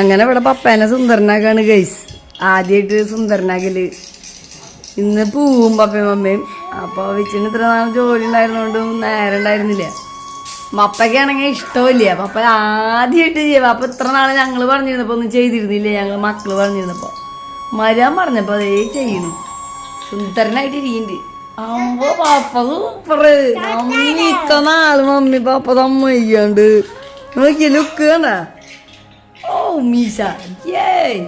അങ്ങനെ ഇവിടെ പപ്പേനെ സുന്ദരനാക്കാണ് ഗൈസ് ആദ്യമായിട്ട് സുന്ദരനാക്കൽ. ഇന്ന് പൂവും പപ്പയും മമ്മയും. അപ്പോൾ വെച്ചിന് ഇത്ര നാൾ ജോലി ഉണ്ടായിരുന്നോണ്ട് നേരം ഉണ്ടായിരുന്നില്ല. പപ്പയ്ക്കാണെങ്കിൽ ഇഷ്ടമില്ല പപ്പ ആദ്യമായിട്ട് ചെയ്യുക അപ്പൊ ഇത്ര നാളെ ഞങ്ങൾ പറഞ്ഞിരുന്നപ്പോൾ ഒന്നും ചെയ്തിരുന്നില്ല. ഞങ്ങൾ മക്കൾ പറഞ്ഞിരുന്നപ്പോൾ മരാൻ പറഞ്ഞപ്പോൾ അതേ ചെയ്യുന്നു സുന്ദരനായിട്ട് ഇരിക്കുന്നുണ്ട് അമ്പോ പാപ്പ സൂപ്പറ് മമ്മി ഇത്ര നാൾ മമ്മി പാപ്പ സമ്മതിക്കാണ്ട്. നോക്കിയ ലുക്ക് കണ്ട? ഓ മീശ. ഏയ്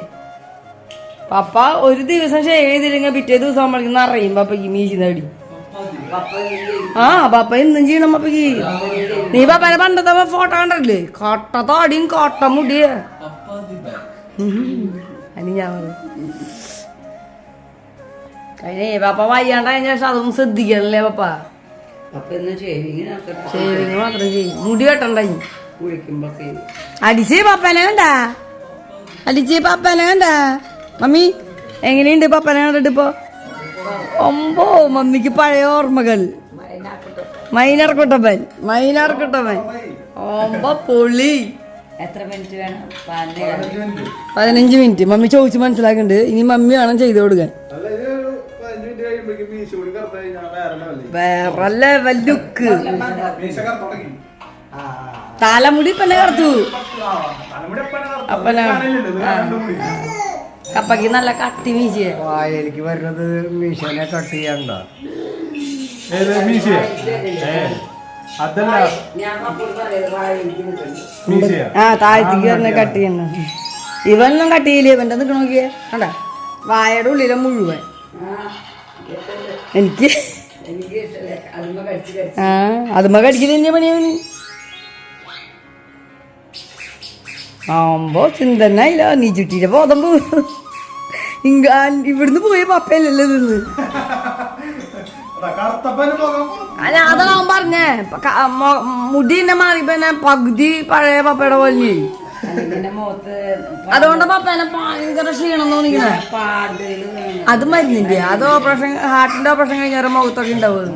പപ്പ ഒരു ദിവസം ഷേവ് ചെയ്തില്ലെങ്കിൽ പിറ്റേ ദിവസം അറിയും നിറയും പപ്പയ്ക്ക് മീശി നേടി ആ പപ്പ എന്നും ചെയ്യണം പപ്പയ്ക്ക്. നീ പപ്പനെ പണ്ടത്തെ ഫോട്ടോ കണ്ടല്ലേ കട്ട താടിയും കട്ട മുടിയേ. അനി ഞാൻ പറയും. അതിനെ പാപ്പ വയ്യാണ്ട് കഴിഞ്ഞ ശേഷം അതൊന്നും ശ്രദ്ധിക്കണല്ലേ പപ്പ ഷേവിങ് മാത്രം ചെയ്യും. മുടി അടിച്ച് പപ്പനെ കണ്ട? അടിച്ച് പപ്പനെ കണ്ട? മമ്മി എങ്ങനെയുണ്ട് പപ്പനെ കണ്ടിട്ട് ഇപ്പൊ? ഒമ്പോ മമ്മിക്ക് പഴയ ഓർമ്മകൾ. മൈനർ കുട്ടപ്പൻ മൈനർ കുട്ടപ്പൻ ഒമ്പ പൊളി എത്ര മിനിറ്റ് വേണം? പതിനഞ്ച് മിനിറ്റ് മമ്മി ചോദിച്ച് മനസ്സിലാക്കുന്നുണ്ട് ഇനി മമ്മി വേണം ചെയ്തു കൊടുക്കാൻ. കഴിയുമ്പോഴേക്കും മീശ കൂടി കറുത്ത് കഴിഞ്ഞാൽ വേറെ ലെവൽ. വേറെ ലെവൽ ലുക്ക് മീശ കറുത്ത് തുടങ്ങി. തലമുടി ഇപ്പന്നെ കറുത്തു. അപ്പന. തലമുടി കപ്പയ്ക്ക് നല്ല കട്ടി വീശിയ. എനിക്ക് വരുന്നത് മീശനെ കട്ട് ചെയ്യണ്ട ഏത് മീശയോ? അതല്ല. ആ താഴത്തേക്ക് തന്നെ കട്ട് ചെയ്യണം ഇവനൊന്നും കട്ട് ചെയ്യില്ല ഇവന്റെ നിൽക്കണ നോക്കിയേ. കണ്ട? വായയുടെ ഉള്ളിലെ മുഴുവൻ. എനിക്ക് ആ അതുമ്മ കടിക്കുന്നതിന്റെ പണിയവന്? ആവുമ്പോ ചിന്തനായില്ല നീ ചുറ്റിയിട്ട് ബോധം പോകും ഇവിടുന്ന് പോയ പപ്പയല്ലല്ലോ നിന്ന് അല്ല അതാ അവൻ പറഞ്ഞേ. മുടി എന്നെ മാറിയപ്പോ പകുതി പഴയ പപ്പയുടെ പോലെ അതുകൊണ്ട് പപ്പേനെ ഭയങ്കര ക്ഷീണം തോന്നിക്കണേ. അത് മരുന്നിന്റെ അത് ഓപ്പറേഷൻ ഹാർട്ടിന്റെ ഓപ്പറേഷൻ കഴിഞ്ഞാൽ മുഖത്തൊക്കെ ഉണ്ടാവും.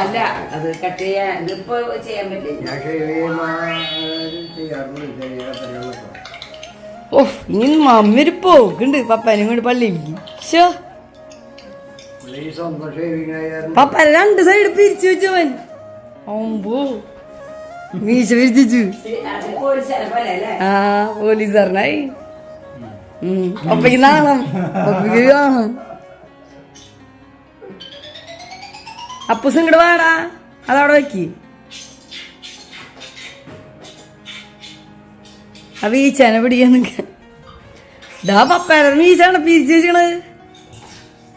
അല്ല അത് കട്ട് ചെയ്യാൻ ഇതിപ്പോ ചെയ്യാൻ പറ്റില്ല. ഓഹ് ഓ ഇനി മമ്മി ഒരു പോക്കുണ്ട് പപ്പേനെ കൊണ്ട് പള്ളിയിലേക്ക് ഷോ പപ്പനെ രണ്ട് സൈഡ് പിരിച്ചു വെച്ചവൻ ഓമ്പോ മീശ പിരിച്ചു ആ പോലീസുകാരനായി. പപ്പയ്ക്ക് നാണം പപ്പയ്ക്ക് കാണണം അപ്പൂസ് ഇങ്ങോട്ട് വാടാ. അതവിടെ വെക്ക്. ഈ ചെന പിടിക്കാൻ നിൽക്കാൻ ഇതാ പപ്പ മീശാണ് പിരിച്ചു വെച്ചണത്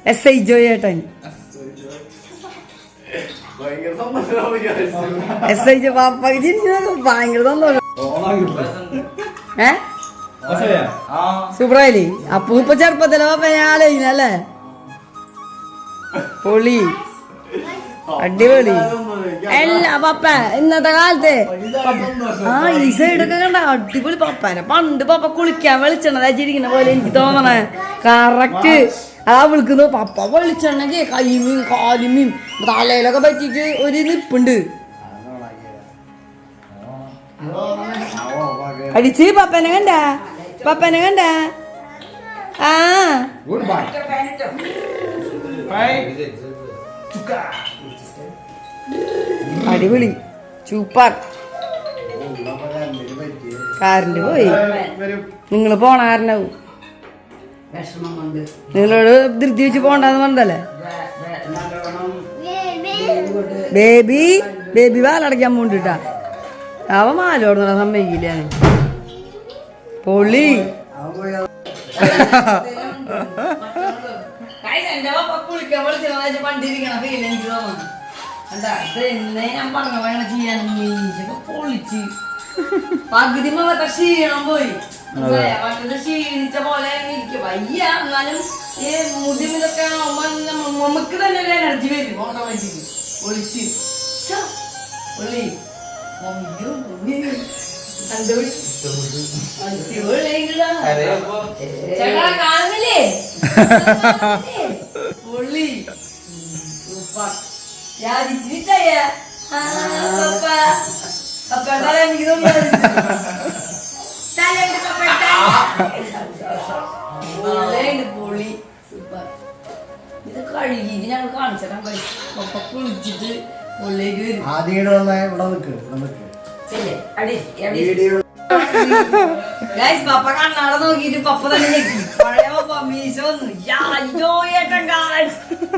എസ് ഐ ജോ ഏട്ടൻ ഭയങ്കര സന്തോഷമാവും വിചാരിച്ചു. എസ് ഐ ജോ ഭയങ്കര സന്തോഷം. ഏ? സൂപ്പറായില്ലേ അപ്പൂ ഇപ്പൊ ചെറുപ്പത്തിലെ പൊളി. അടിപൊളി. എല്ലാ പപ്പ ഇന്നത്തെ കാലത്ത്. ആ ഈ സൈഡൊക്കെ കണ്ട അടിപൊളി പപ്പാനെ. പണ്ട് പപ്പ കുളിക്കാൻ വെളിച്ചെണ്ണ തച്ചിരിക്കുന്ന പോലെ എനിക്ക് തോന്നണേ. കറക്റ്റ്. അതാ വിളിക്കുന്നു പപ്പ വെളിച്ചെണ്ണക്ക് കൈമീൻ കാലുമീൻ തലയിലൊക്കെ പറ്റിയിട്ട് ഒരു നിപ്പുണ്ട്. അടിച്ച് പപ്പനെ കണ്ട? പപ്പനെ കണ്ട? ആ. അടിപൊളി. സൂപ്പർ. കാറിന്റെ പോയി. നിങ്ങൾ നിങ്ങൾ പോണ കാരനാവും വിഷമം കൊണ്ട് നിങ്ങളോട് ധൃതി വെച്ച് പോണ്ടെന്ന് പറഞ്ഞല്ലേ ബേബി ബേബി വാലടയ്ക്കാൻ പോണ്ടിട്ടാ. അവൻ മാലോടുന്ന സമ്മതിക്കില്ല പൊളി പകുതി ക്ഷീണം പോയി. മറ്റേത് ക്ഷീണിച്ച പോലെ ഇരിക്കും. വയ്യ എന്നാലും ഈ മുടിമിതൊക്കെ നമുക്ക് തന്നെ ഒരു എനർജി വരും ഓട്ടോമാറ്റിക് ഒളിച്ച്. ഒളി. ചേട്ടാ കാണുന്നില്ലേ? സൂപ്പർ യാദിച്ചിട്ടായ പപ്പ പപ്പ എന്താ എനിക്ക് തോന്നുന്നു പൊളി. സൂപ്പർ. ഇത് കഴുകിയിട്ട് ഞങ്ങൾ കാണിച്ചിട്ടാ പപ്പ കുളിച്ചിട്ട് ഉള്ളിലേക്ക് വരും. ആദ്യം ഇവിടെ വന്നാ ഇവിടെ നിൽക്ക് ഇവിടെ നിൽക്ക് ചെല്ലേ അടി അടി. വീഡിയോ ഗൈസ് പപ്പ കണ്ണാട നോക്കിയിട്ട് പപ്പ തന്നെ ഞെക്കി. പഴയ പപ്പ മീശ വന്നു. ജോയേട്ടൻ ഗായ്സ്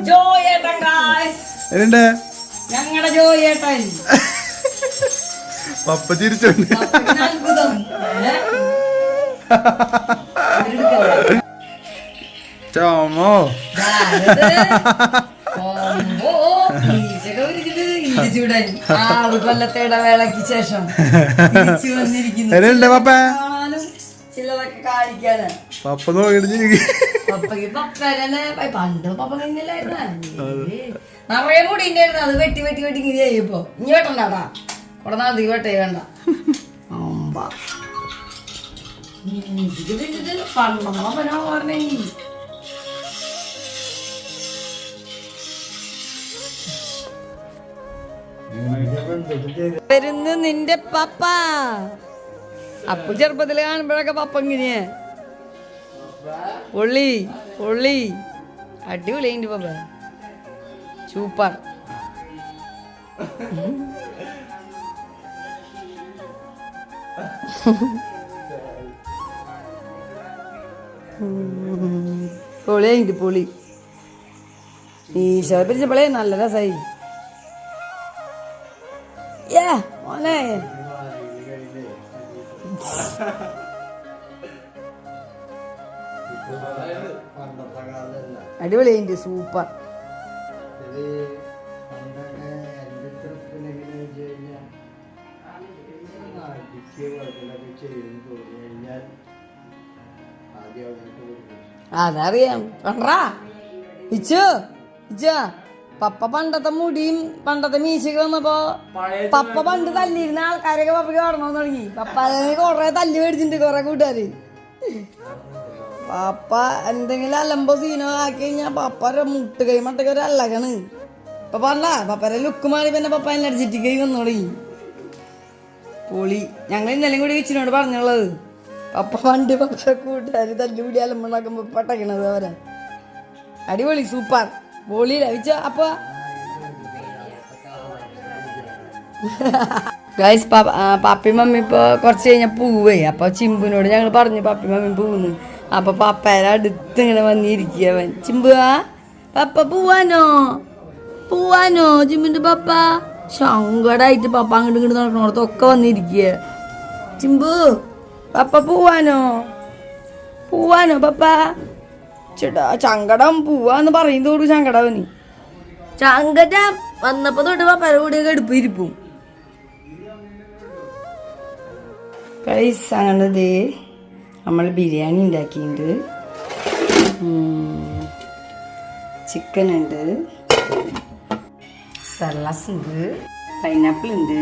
ജോയേട്ടൻ ഗായ്സ് ഞങ്ങളുടെ ജോയേട്ടൻ പപ്പ ചിരിച്ചുണ്ട്? ചോമോ? കൊല്ലത്തെ ശേഷം തിരിച്ചു വന്നിരിക്കുന്നു. എന്നുണ്ട് പപ്പ? കാണാനും ചിലതൊക്കെ കാണിക്കാനാ. പപ്പ നോക്കിട്ട് ചിരിക്കും പപ്പയ്ക്ക് പപ്പനെ പണ്ട് പപ്പ കഴിഞ്ഞല്ലായിരുന്ന നിറയെ മുടി ഉണ്ടായിരുന്നു. അത് വെട്ടി വെട്ടി വെട്ടി ഇങ്ങനെ ചെയ്യപ്പോ ഇനി വെട്ടണ്ടാടാ കുറെ നാൾ തീ വെട്ടേ വേണ്ട വരുന്നു നിന്റെ പപ്പ. അപ്പു ചെറുപ്പത്തിൽ കാണുമ്പോഴൊക്കെ പപ്പ ഇങ്ങനെയാ. പൊള്ളി പൊള്ളി. അടിപൊളി ഉണ്ട് പപ്പ. സൂപ്പർ. പൊളി ഉണ്ട് പൊളി. ഈശോ പിടിച്ചപ്പോളേ നല്ല രസമായി ഏ മോനെ. അടിപൊളിയുണ്ട് സൂപ്പർ. അടിക്കുക വഴക്കിലൊക്കെ ചെയ്തെന്ന് തോന്നി കഴിഞ്ഞാൽ ആദ്യം അവിടേക്ക് കൊടുക്കും അതറിയാം. കണ്ടാ ഇച്ചു ഇച്ച. പപ്പ പണ്ടത്തെ മുടിയും പണ്ടത്തെ മീശയൊക്കെ വന്നപ്പോ പപ്പ പണ്ട് തല്ലിയിരുന്ന ആൾക്കാരൊക്കെ പപ്പയ്ക്ക് ഓർമ്മ തുടങ്ങി പപ്പ കൊറേ തല്ലി മേടിച്ചിട്ടുണ്ട് കൊറേ കൂട്ടുകാര്. പപ്പ എന്തെങ്കിലും അലമ്പോ സീനോ ആക്കി കഴിഞ്ഞാ പപ്പ മുട്ടുകൈ മട്ടൊക്കെ ഒരു അല്ലകണ് ഇപ്പൊ പറഞ്ഞ പപ്പരെ ലുക്ക് മാറി പിന്നെ പപ്പ എന്നെ അടിച്ചിട്ട് കൈ വന്നു തുടങ്ങി പൊളി. ഞങ്ങൾ ഇന്നലെയും കൂടി വിച്ചിനോട് പറഞ്ഞുള്ളത്. പപ്പ പണ്ട് പക്ഷെ കൂട്ടുകാർ തല്ലുകൂടി അലമ്പുണ്ടാക്കുമ്പോ പട്ടക്കണത് അവരെ. അടിപൊളി സൂപ്പർ. പൊളി വെച്ച അപ്പൊ. ഗൈസ് പാപ്പി മമ്മി ഇപ്പോൾ കുറച്ച് കഴിഞ്ഞാൽ പൂവേ. അപ്പോൾ ചിമ്പുനോട് ഞങ്ങൾ പറഞ്ഞു പാപ്പി മമ്മി പൂന്ന് അപ്പോൾ പപ്പേരെ അടുത്ത് ഇങ്ങനെ വന്നിരിക്കുക ചിമ്പുവാ പപ്പ പൂവാനോ? പൂവാനോ ചിമ്പിന്റെ പപ്പ? സങ്കടായിട്ട് പപ്പ അങ്ങോട്ട് ഇങ്ങോട്ട് നടക്കണോടത്തൊക്കെ വന്നിരിക്കുക ചിമ്പു പപ്പ പോവാനോ? പോവാനോ പപ്പ? ചേട്ടാ ചങ്കടം പോവാന്ന് പറയുന്നതോട് ചങ്കടവന് ചങ്കടം വന്നപ്പോ തൊട്ട് പപ്പയുടെ കൂടെയൊക്കെ എടുപ്പ് ഇരിപ്പും കൈസ് അങ്ങനെ ദേ നമ്മൾ ബിരിയാണി ഉണ്ടാക്കിയിട്ടുണ്ട്. ചിക്കൻ ഉണ്ട്. സലാസ് ഉണ്ട് പൈനാപ്പിൾ ഉണ്ട്.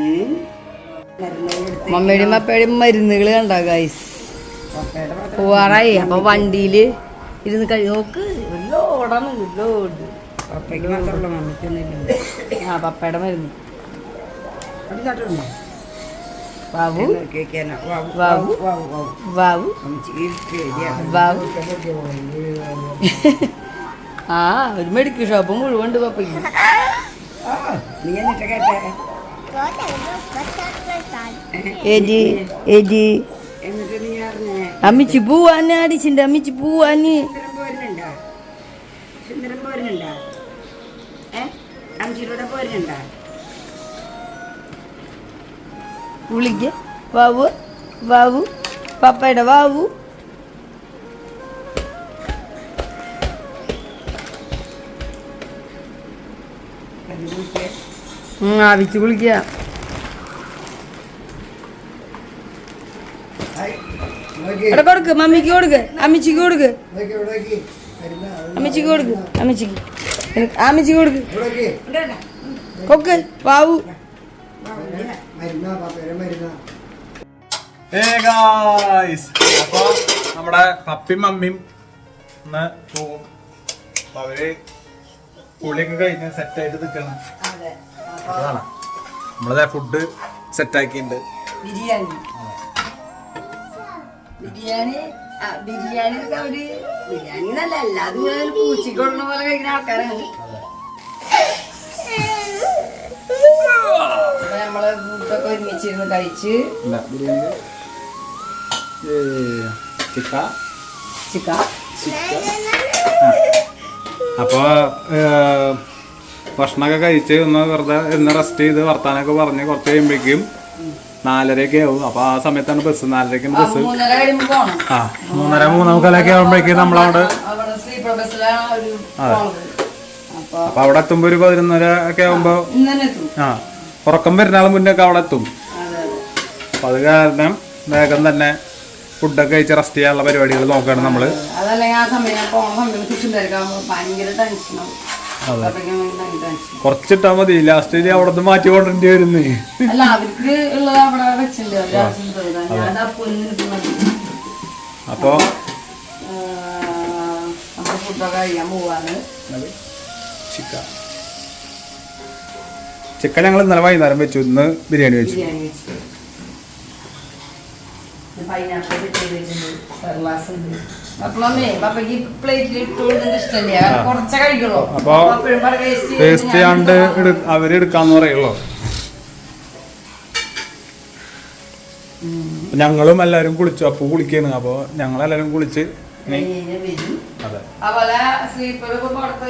മമ്മയുടെയും പപ്പയുടെയും മരുന്നുകൾ കണ്ടോ ഗൈസ് പോവാറായി. അപ്പൊ വണ്ടിയിൽ ഇരുന്ന് കഴി നോക്ക്. ലോഡാണ് ലോഡ് ആ പപ്പയുടെ മരുന്ന്. വാവു. വാവു. വാവു. വാവു ആ ഒരു മെഡിക്കൽ ഷോപ്പ് മുഴുവൻ ഉണ്ട് പപ്പയ്ക്ക്. നീ എന്നിട്ട് അമ്മിച്ച് പൂവാന് അടിച്ചിണ്ട് അമ്മിച്ചി പൂവാന് വിളിക്ക വാവു വാവു. പപ്പയുടെ വാവു. ആവിച്ച് കുളിക്ക കൊടുക്ക് മമ്മിക്ക് കൊടുക്ക് അമ്മച്ചിക്ക് കൊടുക്ക്. അമ്മച്ചിക്ക് കൊടുക്ക് അമ്മച്ചിക്ക്. അമ്മച്ചിക്ക് കൊടുക്ക്. കൊക്ക് വാവു. അപ്പൊ നമ്മുടെ പപ്പിയും മമ്മിയും അപ്പൊ അവർ കുളിയൊക്കെ കഴിഞ്ഞ് സെറ്റായിട്ട് നിൽക്കണം. അതെ. അതാണ്. നമ്മളതെ ഫുഡ് സെറ്റാക്കിയിട്ടുണ്ട് ബിരിയാണി. ബിരിയാണി ബിരിയാണി ഒക്കെ അവർ എന്നല്ല പോലെ കഴിക്കുന്ന ആൾക്കാരാണ്. അപ്പൊ നമ്മൾ ഫുഡൊക്കെ ഒരുമിച്ചിരുന്ന് കഴിച്ച് ചിക്ക. ചിക്ക. അപ്പോൾ ഭക്ഷണമൊക്കെ കഴിച്ച് ഒന്ന് വെറുതെ ഒന്ന് റെസ്റ്റ് ചെയ്ത് വർത്താനൊക്കെ പറഞ്ഞ് കുറച്ച് കഴിയുമ്പോഴേക്കും നാലരയൊക്കെ ആവും. അപ്പൊ ആ സമയത്താണ് ബസ് നാലരയ്ക്ക് ബസ് ആ മൂന്നര മൂന്നേമുക്കാലൊക്കെ ആവുമ്പോഴേക്കും നമ്മളവിടെ അതെ. അപ്പൊ അവിടെ എത്തുമ്പോ ഒരു പതിനൊന്നര ഒക്കെ ആവുമ്പോ ഇന്ന് ആ ഉറക്കം വരുന്നാൾ മുന്നേ ഒക്കെ അവിടെ എത്തും. അപ്പൊ അത് കാരണം വേഗം തന്നെ ഫുഡൊക്കെ കഴിച്ച് റെസ്റ്റ് ചെയ്യാനുള്ള പരിപാടികൾ നോക്കുകയാണ് നമ്മൾ ഭയങ്കര മതി. ലാസ്റ്റ് അവിടെ നിന്ന് മാറ്റി. കൊണ്ടേണ്ടി വരുന്നേ ചിക്ക. ചിക്കൻ ഞങ്ങൾ ഇന്നലെ വൈകുന്നേരം വെച്ചു. ഇന്ന് ബിരിയാണി വെച്ചു. പൈനാപ്പിൾ ചെയ്ത് വെച്ചിട്ടുണ്ട്. സർലാസ് ഉണ്ട്. പപ്പയ്ക്ക് പ്ലേറ്റിൽ ഇട്ട് കൊടുക്കുന്നത് ഇഷ്ടമല്ലേ കുറച്ചേ കഴിക്കുള്ളൂ. അപ്പൊ എപ്പോഴും പറയും waste ചെയ്യരുത്. ടേസ്റ്റ് ചെയ്യാണ്ട് അവർ എടുക്കാന്ന് പറയുള്ളൂ. ഞങ്ങളും എല്ലാരും കുളിച്ചു. അപ്പൊ കുളിക്കാണ്. അപ്പൊ ഞങ്ങളെല്ലാരും കുളിച്ച് അതുപോലെ പുറത്ത്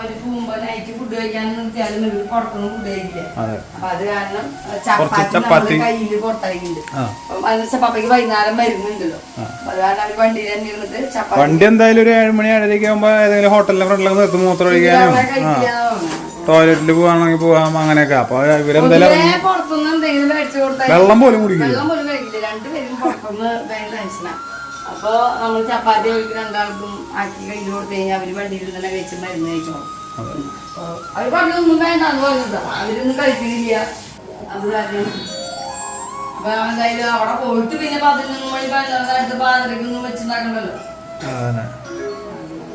ഒരു പോകുമ്പോ നൈറ്റ് ഫുഡ് കഴിക്കാൻ നിർത്തിയാലും ഇവർ പുറത്തൊന്നും ഫുഡ് കഴിക്കില്ല. അതെ. അപ്പൊ അത് കാരണം ചപ്പാത്തി കയ്യിൽ വൈകുന്നേരം വരുന്നുണ്ടല്ലോ അപ്പൊ അത് കാരണം അവർ വണ്ടിയിൽ തന്നെ ഇരുന്നിട്ട് ചപ്പാത്തി വണ്ടി എന്തായാലും ഒരു ഏഴ് മണി ഏഴരയ്ക്ക് ആകുമ്പോ ഏതെങ്കിലും ഹോട്ടലിന്റെ ഫ്രണ്ടിലൊക്കെ നിർത്തി മൂത്രം ഒഴിക്കാനും. ടോയ്ലറ്റിൽ പോവാണെങ്കിൽ പോവാം അങ്ങനെയൊക്കെ. അപ്പൊ ഇവരെന്തായാലും വെള്ളം പോലും കുടിക്കില്ല. വെള്ളം പോലും കഴിക്കില്ല. രണ്ടുപേരും പുറത്തുനിന്ന് ഭയങ്കര ടെൻഷനാ അപ്പൊ നമ്മൾ ചപ്പാത്തി ഒഴിക്കുന്ന രണ്ടാൾക്കും ആക്കി കഴിഞ്ഞു കൊടുത്തു കഴിഞ്ഞാൽ അവർ വണ്ടിയിൽ തന്നെ കഴിച്ച് മരുന്ന് കഴിച്ചോളും. അവർ അവർ പറഞ്ഞൊന്നും വേണ്ടെന്ന് പറഞ്ഞിട്ടാ. അവരൊന്നും കഴിക്കുന്നില്ല അത് കാരണം അപ്പൊ എന്തായാലും അവിടെ പോയിട്ട് പിന്നെ പതിനൊന്ന് മണി പതിനൊന്നായിട്ട് പാതിരക്കൊന്നും വെച്ചുണ്ടാക്കണ്ടല്ലോ. അതന്നെ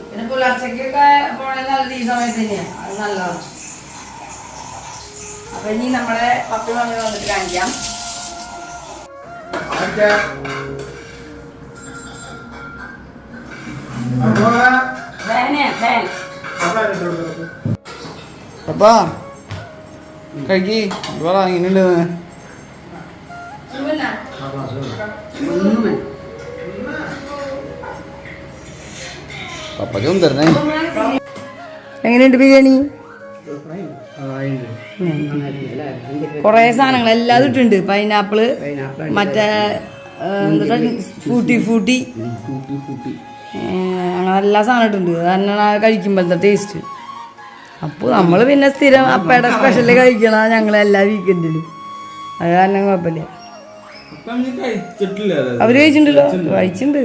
പിന്നെ പുലർച്ചയ്ക്കൊക്കെ പോണത് നല്ല ഈ സമയത്ത് തന്നെയാ. അത് നല്ലതാണ്. അപ്പൊ ഇനി നമ്മളെ പത്ത് മണി വന്നിട്ട് കാണിക്കാം. അപ്പാ കഴിക്കി. ഇങ്ങനെയുണ്ട്. പപ്പയ്ക്കും തരണേ എങ്ങനെയുണ്ട് ബിരിയാണി? കൊറേ സാധനങ്ങൾ എല്ലാം ഇട്ടുണ്ട് പൈനാപ്പിൾ മറ്റേ ഫൂട്ടി ഫൂട്ടി അങ്ങനെ എല്ലാ സാധനം ഇട്ടുണ്ട് അത് തന്നെയാണ് കഴിക്കുമ്പോഴത്തെ ടേസ്റ്റ് അപ്പോൾ നമ്മൾ പിന്നെ സ്ഥിരം അപ്പയുടെ സ്പെഷ്യൽ കഴിക്കണ ഞങ്ങൾ എല്ലാ വീക്കെൻഡിലും അത് കാരണം കുഴപ്പമില്ല. അവർ കഴിച്ചിട്ടുണ്ടല്ലോ? കഴിച്ചിട്ടുണ്ട്.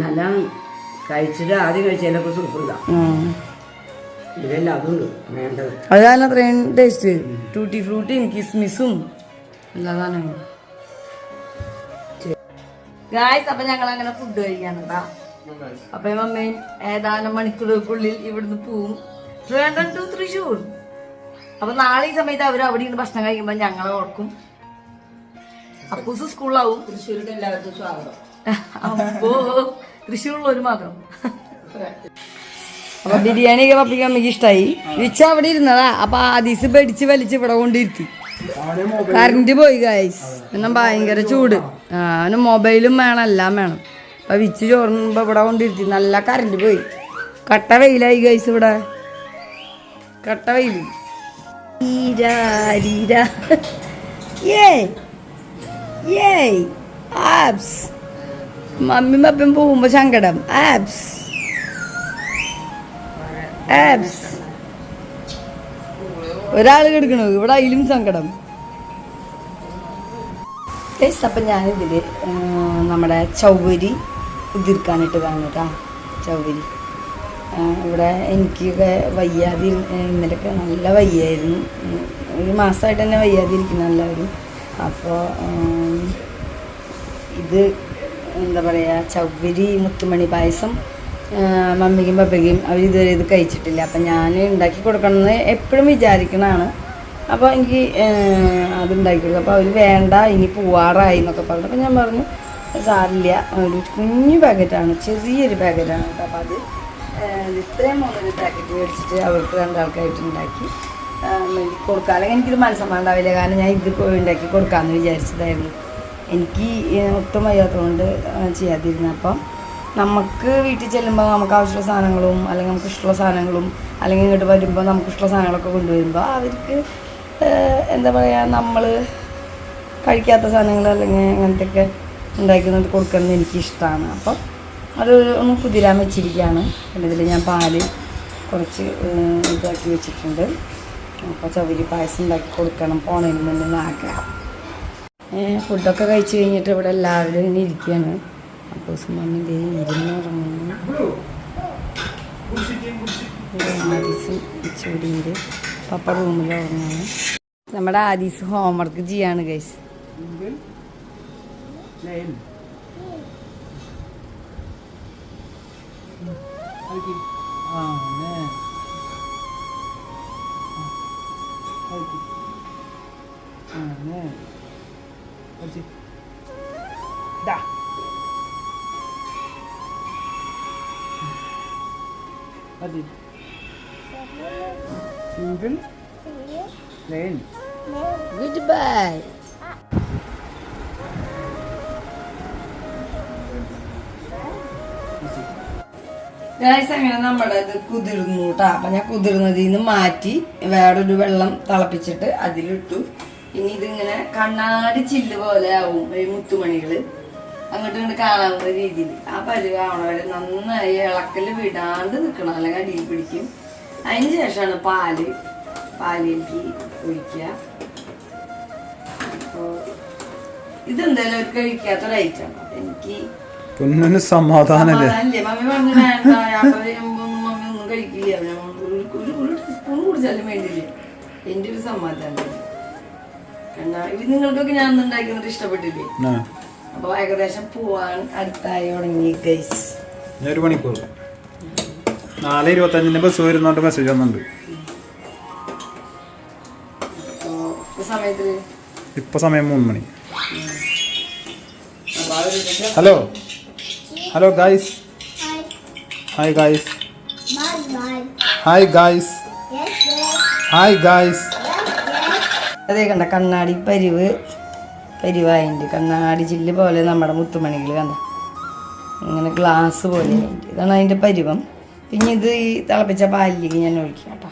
നല്ല കഴിച്ചിട്ട് ആദ്യം അത് കാരണം അത്രയും ടേസ്റ്റ് ടൂട്ടി ഫ്രൂട്ടിയും കിസ്മിസും എല്ലാ സാധനങ്ങളും. ഗായ്സ് അപ്പം ഞങ്ങൾ അങ്ങനെ ഫുഡ് കഴിക്കാൻ കേട്ടാ അപ്പൊ മമ്മേ ഏതാനും മണിക്കൂറുകൾക്കുള്ളിൽ ഇവിടുന്ന് പോവും. ട്രിവാൻഡ്രം ടു തൃശൂർ അപ്പൊ നാളെ ഈ സമയത്ത് അവർ അവിടെ ഇരുന്ന് ഭക്ഷണം കഴിക്കുമ്പോ ഞങ്ങളെ ഓർക്കും. അപ്പൂസ് സ്കൂളിലാവും. തൃശ്ശൂരിന്റെ എല്ലാവർക്കും സ്വാഗതം അപ്പോ തൃശ്ശൂരുള്ളവര് മാത്രം. അപ്പൊ ബിരിയാണി ഒക്കെ പപ്പിക്ക് അമ്മയ്ക്ക് ഇഷ്ടായി. വിച്ച അവിടെ ഇരുന്നതാ. അപ്പൊ ആദീസ് പേടിച്ച് വലിച്ച് ഇവിടെ കൊണ്ടിരുത്തി. കറണ്ട് പോയി ഗായ്സ് പിന്നെ ഭയങ്കര ചൂട്. അവന് മൊബൈലും വേണം എല്ലാം വേണം. അപ്പൊ വിച്ച് ചോറുമ്പോ ഇവിടെ കൊണ്ടിരുത്തി. നല്ല കറണ്ട് പോയി. കട്ട വെയിലായി കഴിച്ചു ഇവിടെ. കട്ട വെയിൽ. ആപ്സ് മമ്മി മപ്പം പോകുമ്പോ സങ്കടം. ആപ്സ് ആപ്സ് ഒരാൾ കിടക്കണു. ഇവിടെ അതിലും സങ്കടം. അപ്പം ഞാനിതിൽ നമ്മുടെ ചൗവരി ഉതിർക്കാനിട്ട് കാണും ചൗവരി ചൗരി ഇവിടെ എനിക്കൊക്കെ വയ്യാതി ഇന്നലെയൊക്കെ നല്ല വയ്യായിരുന്നു. ഒരു മാസമായിട്ട് തന്നെ വയ്യാതിരിക്കുന്നു എല്ലാവരും. അപ്പോൾ ഇത് എന്താ പറയുക ചവ്വരി മുത്തുമണി പായസം മമ്മിക്കും പപ്പയ്ക്കും അവർ ഇതുവരെ ഇത് കഴിച്ചിട്ടില്ല. അപ്പം ഞാൻ ഉണ്ടാക്കി കൊടുക്കണമെന്ന് എപ്പോഴും വിചാരിക്കണതാണ്. അപ്പോൾ എനിക്ക് അത് ഉണ്ടാക്കി കൊടുക്കും അപ്പോൾ അവർ വേണ്ട ഇനി പോവാറായി എന്നൊക്കെ പറഞ്ഞു. അപ്പോൾ ഞാൻ പറഞ്ഞു സാരില്ല. ഒരു കുഞ്ഞു പാക്കറ്റാണ്. ചെറിയൊരു പാക്കറ്റാണ് കേട്ടോ അപ്പോൾ അത്. ഇത്രയും മൂന്നൊരു പാക്കറ്റ് മേടിച്ചിട്ട് അവർക്ക് രണ്ടാൾക്കായിട്ട് ഉണ്ടാക്കി കൊടുക്കാം. അല്ലെങ്കിൽ എനിക്കിത് മനസ്സമ്മ ഉണ്ടാവില്ല കാരണം ഞാൻ ഇത് പോയി ഉണ്ടാക്കി കൊടുക്കാമെന്ന് വിചാരിച്ചതായിരുന്നു. എനിക്ക് ഒട്ടും വയ്യാത്തതുകൊണ്ട് ഏഹ്, ചെയ്യാതിരുന്നു. അപ്പം നമുക്ക് വീട്ടിൽ ചെല്ലുമ്പോൾ നമുക്ക് ആവശ്യമുള്ള സാധനങ്ങളും അല്ലെങ്കിൽ നമുക്ക് ഇഷ്ടമുള്ള സാധനങ്ങളും അല്ലെങ്കിൽ ഇങ്ങോട്ട് വരുമ്പോൾ നമുക്ക് ഇഷ്ടമുള്ള സാധനങ്ങളൊക്കെ കൊണ്ടുവരുമ്പോൾ അവർക്ക് എന്താ പറയുക നമ്മൾ കഴിക്കാത്ത സാധനങ്ങൾ അല്ലെങ്കിൽ അങ്ങനത്തെയൊക്കെ ഉണ്ടാക്കുന്നത് കൊടുക്കുന്നത് എനിക്ക് ഇഷ്ടമാണ് അപ്പം അത് ഒന്ന് കുതിരാൻ വെച്ചിരിക്കുകയാണ്. പിന്നെ ഇതിൽ ഞാൻ പാൽ കുറച്ച് ഇതാക്കി വെച്ചിട്ടുണ്ട്. അപ്പോൾ ചവരി പായസം ഉണ്ടാക്കി കൊടുക്കണം. പോണതിന് മുന്നേ ആഗ്രഹം. ഫുഡൊക്കെ കഴിച്ച് കഴിഞ്ഞിട്ട് ഇവിടെ എല്ലാവരും ഇങ്ങനെ ഇരിക്കുകയാണ്. അപ്പോൾ സുമമ്മി ദേ ഇരുന്ന് ഉറങ്ങുന്നു. ആദീസും പപ്പ റൂമിൽ ഉറങ്ങുന്നു. നമ്മുടെ ആദീസ് ഹോംവർക്ക് ചെയ്യാണ് guys Lên Thôi chị À À nè Thôi Đã Thôi chị Lên Lên Goodbye. Guys അങ്ങനെ നമ്മുടെ ഇത് കുതിർന്നു കേട്ടോ അപ്പൊ ഞാൻ കുതിർന്നതിൽ നിന്ന് മാറ്റി വേറൊരു വെള്ളം തിളപ്പിച്ചിട്ട് അതിലിട്ടു. ഇനി ഇതിങ്ങനെ കണ്ണാടി ചില്ല് പോലെ ആവും ഈ മുത്തുമണികൾ അങ്ങോട്ട് ഇങ്ങോട്ട് കാണാവുന്ന രീതിയിൽ ആ പരുവാവണ വരെ നന്നായി ഇളക്കൽ വിടാണ്ട് നിൽക്കണം അല്ലെങ്കിൽ അടിയിൽ പിടിക്കും. അതിന് ശേഷമാണ് പാൽ. പാലിലേക്ക് ഒഴിക്കുക. അപ്പോ ഇതെന്തായാലും ഒരു കഴിക്കാത്തൊരു ഐറ്റം എനിക്ക് പൊന്നിന് സമാധാനല്ലേ? എന്റെ ഒരു സമാധാനം. എന്നാ ഇത് നിങ്ങൾക്കൊക്കെ ഞാൻ ഉണ്ടാക്കുന്നത് ഇഷ്ടപ്പെട്ടില്ലേ? അപ്പൊ ഏകദേശം പോവാൻ അടുത്തായി തുടങ്ങി ഗൈസ് ഒരു മണിക്കൂർ. നാല് ഇരുപത്തഞ്ചിന് ബസ് വരുന്നോണ്ട് മെസ്സേജ് വന്നുണ്ട് ഇപ്പൊ സമയം മൂന്ന് മണി. Hello hello guys hi guys hi guys hi guys അതേ കണ്ട കണ്ണാടി പരിവ്. പരിവായിണ്ട്. കണ്ണാടി ചില്ല് പോലെ നമ്മുടെ മുത്തുമണികൾ കണ്ട? ഇങ്ങനെ ഗ്ലാസ് പോലെ. ഇതാണ് അതിന്റെ പരിവം. പിന്നെ ഇത് ഈ തിളപ്പിച്ച പാലിലേക്ക് ഞാൻ ഒഴിക്കാം കേട്ടോ.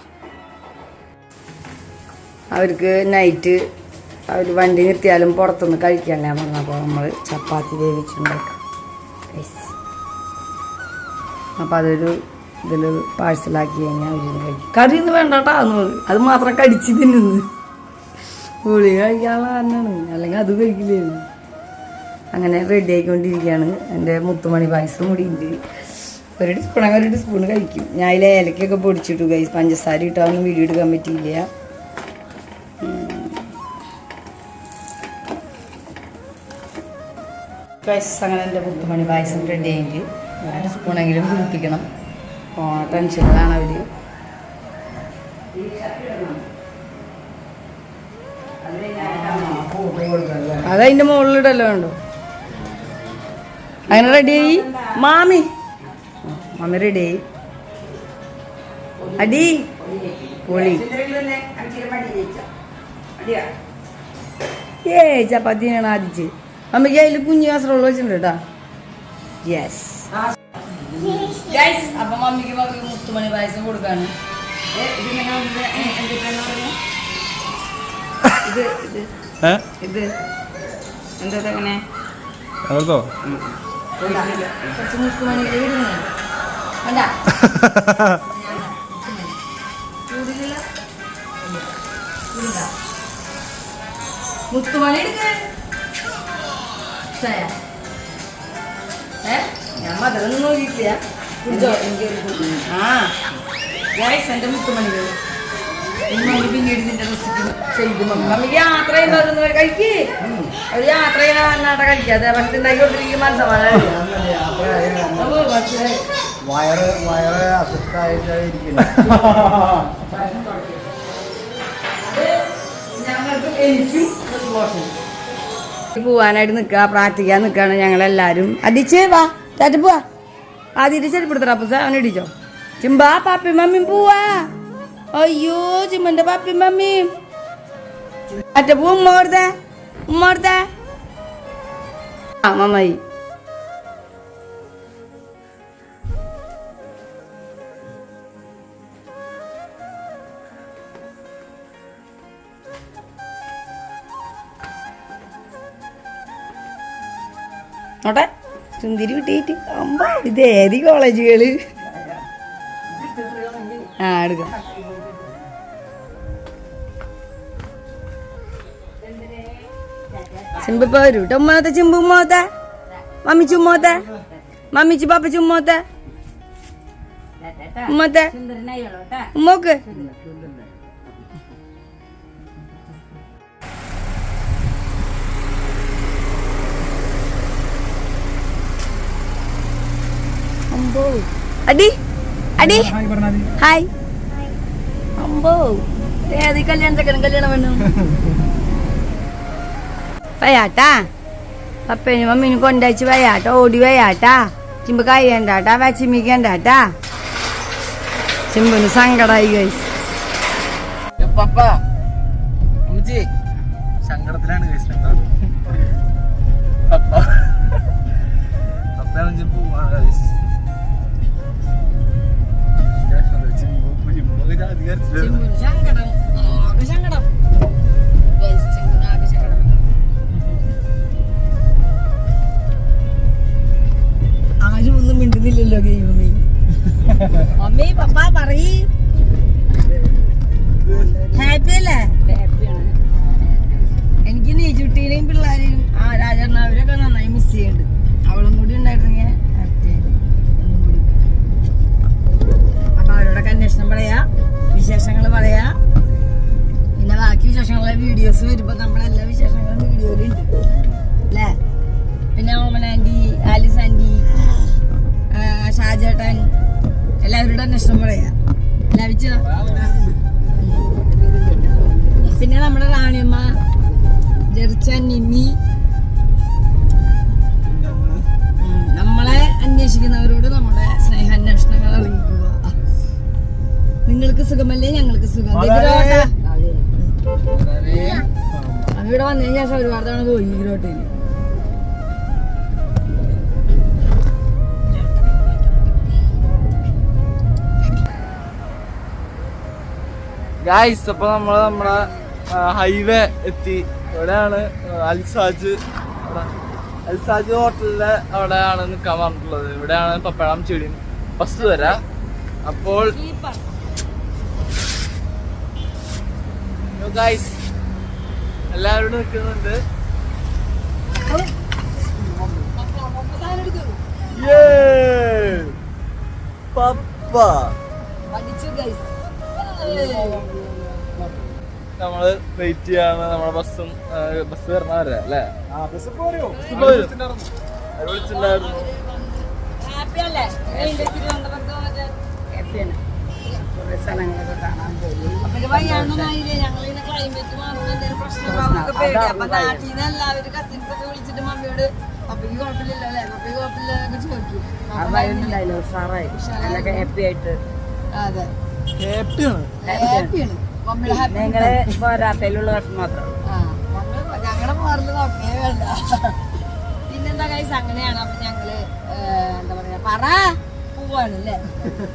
അവർക്ക് നൈറ്റ് അവർ വണ്ടി നിർത്തിയാലും പുറത്തുനിന്ന് കഴിക്കാനല്ല പറഞ്ഞപ്പോൾ നമ്മൾ ചപ്പാത്തി വേവിച്ചുണ്ടാക്കാം. അപ്പം അതൊരു ഇതിൽ പാഴ്സലാക്കി കഴിഞ്ഞാൽ അവരിന്ന് കഴിക്കും. കറിയൊന്നും വേണ്ട കേട്ടോ അത് മാത്രം കടിച്ച് തിന്നുന്നു. ഗുളിക കഴിക്കാനുള്ള കാരണമാണ് അല്ലെങ്കിൽ അത് കഴിക്കില്ലായിരുന്നു. അങ്ങനെ റെഡി ആയിക്കൊണ്ടിരിക്കുകയാണ് എന്റെ മുത്തുമണി പായസം കൂടി ഉണ്ട്. ഒരു ടീസ്പൂൺ അങ്ങനെ ഒരു ടീസ്പൂൺ കഴിക്കും. ഞാൻ അതിൽ ഏലക്കൊക്കെ പൊടിച്ചിട്ടു കൈസ് പഞ്ചസാര ഇട്ടാന്നും വീഡിയോ എടുക്കാൻ പറ്റിയില്ല. അങ്ങനെ എന്റെ മുത്തുമണി പായസം റെഡി ആയെങ്കിൽ ഒരു സ്പൂണെങ്കിലും കുളിപ്പിക്കണം ടെൻഷനിലാണ് അവർ അതതിന്റെ മുകളിലിടല്ലോ ഉണ്ടോ അങ്ങനെ റെഡിയായി? മാമി. മാമി റെഡിയായി. അടി. പൊളി. ഏ ചപ്പാത്തിനാണ് ആദിച്ച് അമ്മയ്ക്ക് അതിൽ കുഞ്ഞു കാസറോൾ വെച്ചിട്ടുണ്ട് കേട്ടാ. യെസ് അപ്പൊ മമ്മിക്ക് മുത്തുമണി പായസം കൊടുക്കാണ്. മുത്തുമണി ഇടുന്നു വേണ്ട. ചൂടില്ല. ചൂടുണ്ടാ മുത്തുമണി എടുക്ക. ഇഷ്ടായ. ഏ? ഞാൻ മധുരം നോക്കിയിട്ടില്ല. കുടിച്ചോ എനിക്ക് ഒരു കുടി. ആ ഗൈസ് എന്റെ മുത്തുമണികൾ. ഇനി മമ്മി പിന്നീട് ഇതിന്റെ റെസിപ്പി ചെയ്തു. മമ്മി മമ്മിക്ക് യാത്ര ചെയ്യുന്നവരൊന്നും കഴിക്കേ. ഒരു യാത്ര ചെയ്യുന്ന കർണാടക കഴിക്കാതെ പക്ഷെ ഉണ്ടാക്കിക്കൊണ്ടിരിക്കും മനസ്സമാധാനം വയറ് വയറ് അസുഖമായിട്ട് ഇരിക്കുന്നു ഞങ്ങൾക്ക് എനിക്കും പോവാനായിട്ട് നിൽക്കുക പ്രാർത്ഥിക്കാൻ നിൽക്കുകയാണ് ഞങ്ങളെല്ലാവരും. അടിച്ചേ വാ ചാറ്റ പോവാ. ആദ്യം ചെരുപ്പെടുത്തറ അപ്പൊ അവൻ ഇടിച്ചോ. ചിമ്പാ പാപ്പി മമ്മിയും പോവാ. അയ്യോ ചിമ്മന്റെ പാപ്പി മമ്മിയും അറ്റ പൂ ഉമ്മ കൊടുത്തേ. ആ മമ്മായി. നോട്ടെ. സുന്ദരി കിട്ടിയിട്ട് അമ്പ ഇത് ഏത് കോളേജുകൾ? ആ എടുക്കാം. ചിമ്പിപ്പ വരൂ കേട്ടോ ചെമ്പ് ചിമ്പ് ഉമ്മത്തെ. മമ്മി ചുമ്മത്തെ മമ്മി പാപ്പ ചുമ്മത്തെ ഉമ്മത്തെ. ഉമ്മോക്ക്. അടി അടി ഹായ് അമ്പോ ഏത് കല്യാണം ചെക്കനും കല്യാണം വേണം വയ്യാട്ടാ പപ്പേനും മമ്മീനും കൊണ്ടയച്ച് വയ്യാട്ടാ ഓടി വയ്യാട്ടാ ചിമ്പ് കയ്യണ്ടാട്ടാ വച്ചിമിക്കണ്ടാട്ടാ ചിമ്പിന് സങ്കടായി ഗൈസ് സങ്കടത്തിലാണ് കഴിച്ചിട്ടുണ്ടാവും പപ്പ Gerçekten. നിമ്മി നമ്മളെ അന്വേഷിക്കുന്നവരോട് നമ്മുടെ സ്നേഹാന്വേഷണങ്ങൾ അറിയിക്കുക. നിങ്ങൾക്ക് സുഖമല്ലേ? ഞങ്ങൾക്ക് സുഖം. അവിടെ വന്നതിന് ശേഷം ഒരുപാട് തവണ പോയി ഇതിലോട്ടേൽ ഗായ്സ് അപ്പൊ നമ്മൾ നമ്മുടെ ഹൈവേ എത്തി. ഇവിടെയാണ് അൽസാജ്. അൽസാജ് ഹോട്ടലിലെ അവിടെയാണ് നിൽക്കാൻ പറഞ്ഞിട്ടുള്ളത്. ഇവിടെയാണ് പപ്പഴം ചെടി. ബസ് വരാം. അപ്പോൾ ഗായ്സ് എല്ലാവരും നിൽക്കുന്നുണ്ട്! പപ്പ. അടിച്ചു ഗൈസ് നമ്മൾ വെയിറ്റ് ചെയ്യാണ് നമ്മുടെ ബസ്സും ബസ് വരണവരെ അല്ലേ? വരും. വിളിച്ചിട്ടുണ്ടായിരുന്നു. എല്ലാവരും കസിൻസ് ഒക്കെ വിളിച്ചിട്ട് മമ്മിയോട് പപ്പയ്ക്ക് കുഴപ്പമില്ലല്ലോ അല്ലേ? പപ്പയ്ക്ക് കുഴപ്പമില്ല എന്നൊക്കെ ചോദിക്കും. അപ്പൊ ഭയങ്കര ഉഷാറായി. ഉഷാറായി. ഹാപ്പി ആയിട്ട്. അതെ. ഹാപ്പിയാണ് ഹാപ്പിയാണ് നിങ്ങളെ പോരാത്തതിലുള്ള വിഷമം മാത്രം. ആ, ഞങ്ങൾ മോറിൽ നോക്കേ വേണ്ട. പിന്നെന്താ കൈസ് അങ്ങനെയാണ് അപ്പൊ ഞങ്ങൾ എന്താ പറയാ പറ പോവാണ് അല്ലേ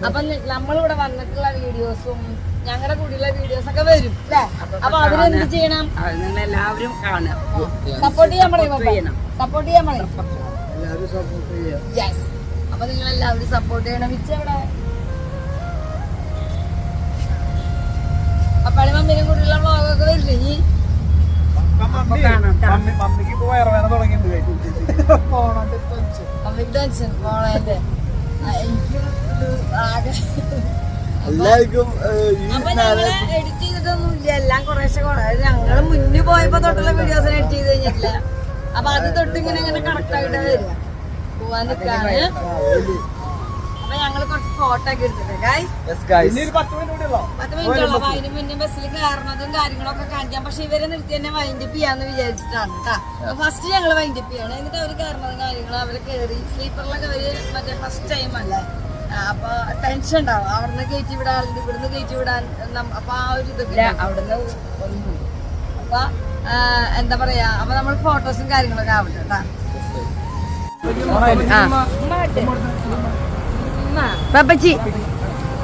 അപ്പൊ നമ്മളിവിടെ വന്നിട്ടുള്ള വീഡിയോസും ഞങ്ങളുടെ കൂടെയുള്ള വീഡിയോസ് ഒക്കെ വരും അല്ലേ? അപ്പൊ അതിനെന്ത് ചെയ്യണം? നിങ്ങൾ എല്ലാവരും സപ്പോർട്ട് ചെയ്യാൻ പറയും സപ്പോർട്ട് ചെയ്യാൻ പറയും. എല്ലാവരും സപ്പോർട്ട് ചെയ്യാം. യെസ് അപ്പൊ നിങ്ങൾ എല്ലാവരും സപ്പോർട്ട് ചെയ്യണം. വിച്ച് എവിടെ അപ്പാടി മമ്മീനും കൂടെയുള്ള വ്ളോഗൊക്കെ വരില്ലേ എല്ലാവർക്കും അപ്പൊ എഡിറ്റ് ചെയ്തിട്ടൊന്നും ഇല്ല എല്ലാം കുറേശ്ശെ ഞങ്ങൾ മുന്നേ പോയപ്പോ തൊട്ടുള്ള വീഡിയോസ് എഡിറ്റ് ചെയ്ത് കഴിഞ്ഞിട്ടില്ല. അപ്പൊ അത് തൊട്ട് ഇങ്ങനെ ഇങ്ങനെ കറക്റ്റ് ആയിട്ട് വരിക. പോവാൻ നിക്കാണ്. ഞങ്ങൾ കുറച്ച് ഫോട്ടോ ഒക്കെ എടുത്തിട്ട് അതിന് മുന്നേ ബസ്സിൽ കയറുന്നതും കാര്യങ്ങളൊക്കെ കാണിക്കാം പക്ഷെ ഇവരെ നിർത്തി തന്നെ വൈൻഡപ്പ് ചെയ്യാന്ന് വിചാരിച്ചിട്ടാണ് കേട്ടോ ഫസ്റ്റ് ഞങ്ങൾ വൈൻഡപ്പ് ചെയ്യണം എന്നിട്ട് അവർ കയറുന്നതും കാര്യങ്ങളും അവർ കയറി സ്ലീപ്പറിലൊക്കെ അവർ മറ്റേ ഫസ്റ്റ് ടൈം അല്ലേ അപ്പൊ ടെൻഷൻ ഉണ്ടാവും അവിടുന്ന് കയറ്റി വിടാൻ ഇവിടുന്ന് കയറ്റി വിടാൻ അപ്പൊ ആ ഒരു ഇതൊക്കെ അവിടുന്ന് ഒന്നും. അപ്പൊ എന്താ പറയാ അപ്പൊ നമ്മൾ ഫോട്ടോസും കാര്യങ്ങളൊക്കെ ആവട്ടെ കേട്ടാ പപ്പച്ചി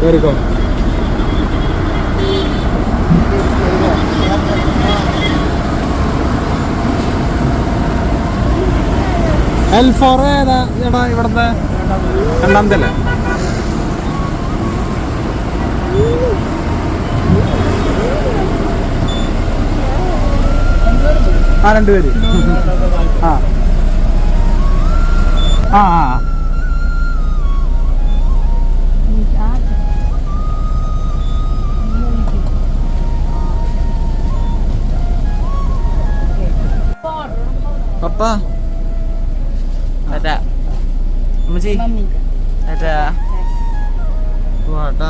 കേറിക്കോ എൽ ഫോർ ഏതാ ചേട്ടാ ഇവിടുത്തെ ആ രണ്ടുപേര്. ആ. ആ ആ. പപ്പ ടാറ്റാ അമ്മച്ചി ടാറ്റാ പോവാട്ടാ